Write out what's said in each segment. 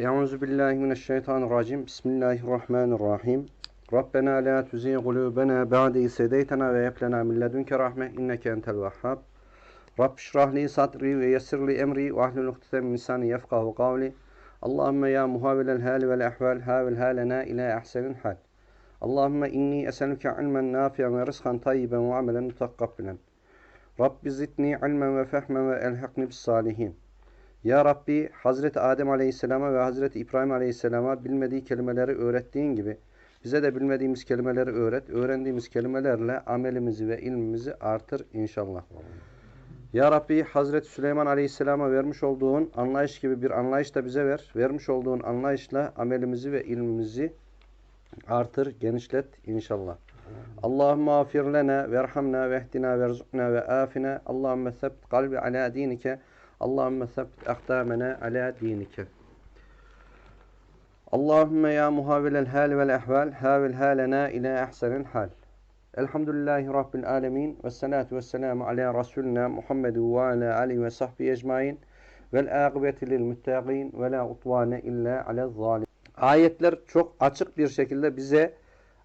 Euzu billahi mineşşeytanirracim. Bismillahirrahmanirrahim. Rabbena la tuzigh kulubena ba'de iz hedeytena ve hab lena min ledunke rahme inneke entel vehhab. Rabbi şrah li sadri ve yessir li emri ve ahlul ukdeten min lisani yefkahu kavli. Allahumme ya muhavilel hal vel ahval havil halena ila ahsenil hal. Allahumme inni eseluke ilmen nafi'en ve rızkan tayyiben ve amelen mutakabbilen. Rabbi zidni ilmen ve fehmen ve elhakni bis salihin. Ya Rabbi Hazreti Adem Aleyhisselam'a ve Hazreti İbrahim Aleyhisselam'a bilmediği kelimeleri öğrettiğin gibi bize de bilmediğimiz kelimeleri öğret. Öğrendiğimiz kelimelerle amelimizi ve ilmimizi artır inşallah. Ya Rabbi Hazreti Süleyman Aleyhisselam'a vermiş olduğun anlayış gibi bir anlayış da bize ver. Vermiş olduğun anlayışla amelimizi ve ilmimizi artır, genişlet inşallah. Allahümme afir lena verhamna vehdina verzukna ve afina. Allahümme sebt kalbi ala dinike. Allahümme sebt akdamena ala dinike. Allahümme ya muhavilel hal vel ehval havil halena ila ahsenil hal. Elhamdülillahi Rabbil alemin ve salatu ve selamu ala Resulina Muhammedu ve ala alihi ve sahbihi ecmain vel akıbeti lil muttaqin ve la utvane illa ala zalim. Ayetler çok açık bir şekilde bize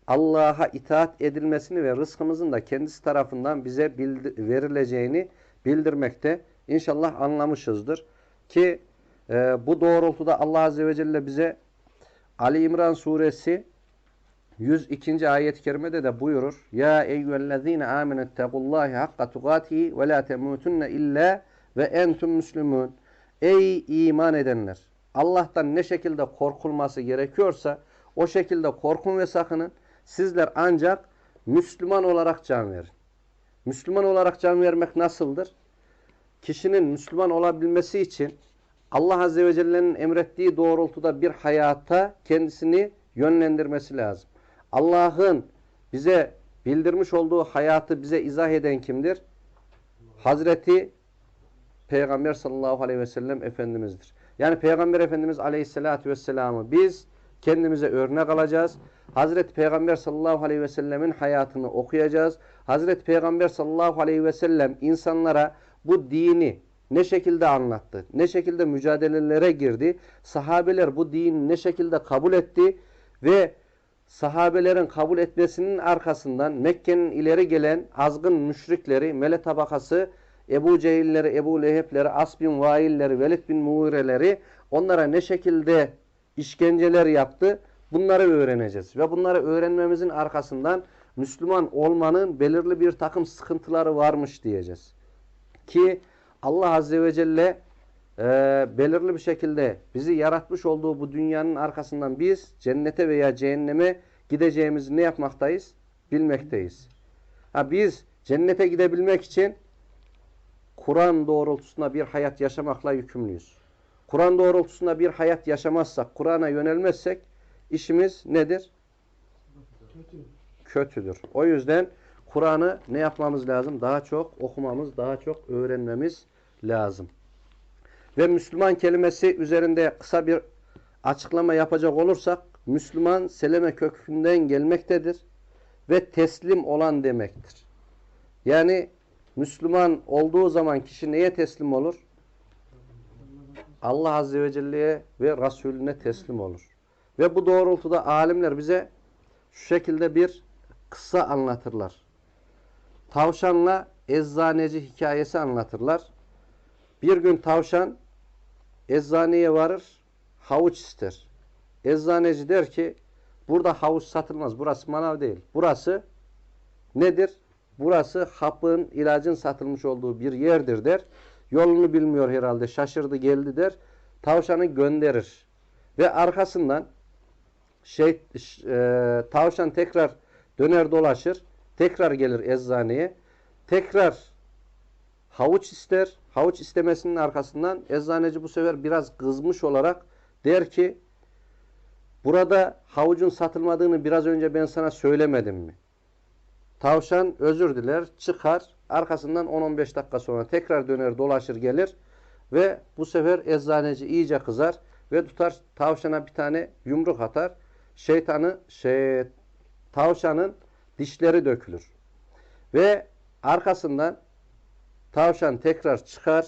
Allah'a itaat edilmesini ve rızkımızın da kendisi tarafından bize verileceğini bildirmekte. İnşallah anlamışızdır. Ki e, bu doğrultuda Allah Azze ve Celle bize Ali İmran suresi 102. ayet-i kerimede de buyurur. Ya eyyühellezine amenettegullahi hakka tugatihi ve la temutunne illa ve entum müslümun. Ey iman edenler! Allah'tan ne şekilde korkulması gerekiyorsa o şekilde korkun ve sakının. Sizler ancak Müslüman olarak can verin. Müslüman olarak can vermek nasıldır? Kişinin Müslüman olabilmesi için Allah Azze ve Celle'nin emrettiği doğrultuda bir hayata kendisini yönlendirmesi lazım. Allah'ın bize bildirmiş olduğu hayatı bize izah eden kimdir? Hazreti Peygamber sallallahu aleyhi ve sellem Efendimiz'dir. Yani Peygamber Efendimiz aleyhissalatü vesselam'ı biz kendimize örnek alacağız. Hazreti Peygamber sallallahu aleyhi ve sellemin hayatını okuyacağız. Hazreti Peygamber sallallahu aleyhi ve sellem insanlara bu dini ne şekilde anlattı, ne şekilde mücadelelere girdi, sahabeler bu dini ne şekilde kabul etti ve sahabelerin kabul etmesinin arkasından Mekke'nin ileri gelen azgın müşrikleri, mele tabakası, Ebu Cehilleri, Ebu Lehebleri, As bin Vailleri, Velid bin Muğireleri onlara ne şekilde işkenceler yaptı bunları öğreneceğiz. Ve bunları öğrenmemizin arkasından Müslüman olmanın belirli bir takım sıkıntıları varmış diyeceğiz. Ki Allah Azze ve Celle e, belirli bir şekilde bizi yaratmış olduğu bu dünyanın arkasından biz cennete veya cehenneme gideceğimizi ne yapmaktayız? Bilmekteyiz. Ha, biz cennete gidebilmek için Kur'an doğrultusunda bir hayat yaşamakla yükümlüyüz. Kur'an doğrultusunda bir hayat yaşamazsak, Kur'an'a yönelmezsek işimiz nedir? Kötü. Kötüdür. O yüzden Kur'an'ı ne yapmamız lazım? Daha çok okumamız, daha çok öğrenmemiz lazım. Ve Müslüman kelimesi üzerinde kısa bir açıklama yapacak olursak, Müslüman seleme kökünden gelmektedir ve teslim olan demektir. Yani Müslüman olduğu zaman kişi neye teslim olur? Allah Azze ve Celle'ye ve Resulüne teslim olur. Ve bu doğrultuda alimler bize şu şekilde bir kısa anlatırlar. Tavşanla eczaneci hikayesi anlatırlar. Bir gün tavşan eczaneye varır, havuç ister. Eczaneci der ki, burada havuç satılmaz, burası manav değil. Burası nedir? Burası hapın, ilacın satılmış olduğu bir yerdir der. Yolunu bilmiyor herhalde, şaşırdı geldi der. Tavşanı gönderir. Ve arkasından şey, e, tavşan tekrar döner dolaşır. Tekrar gelir eczaneye. Tekrar havuç ister. Havuç istemesinin arkasından eczaneci bu sefer biraz kızmış olarak der ki burada havucun satılmadığını biraz önce ben sana söylemedim mi? Tavşan özür diler, çıkar. Arkasından 10-15 dakika sonra tekrar döner dolaşır gelir ve bu sefer eczaneci iyice kızar ve tutar tavşana bir tane yumruk atar. Şeytanı şey tavşanın dişleri dökülür. Ve arkasından tavşan tekrar çıkar,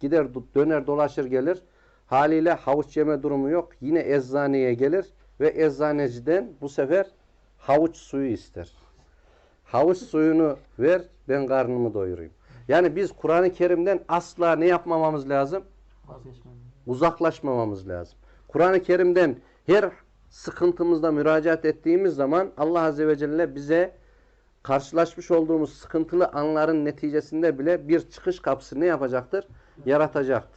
gider döner dolaşır gelir. Haliyle havuç yeme durumu yok. Yine eczaneye gelir ve eczaneciden bu sefer havuç suyu ister. Havuç suyunu ver ben karnımı doyurayım. Yani biz Kur'an-ı Kerim'den asla ne yapmamamız lazım? Uzaklaşmamamız lazım. Kur'an-ı Kerim'den her sıkıntımızda müracaat ettiğimiz zaman Allah Azze ve Celle bize karşılaşmış olduğumuz sıkıntılı anların neticesinde bile bir çıkış kapısı ne yapacaktır? Yaratacaktır.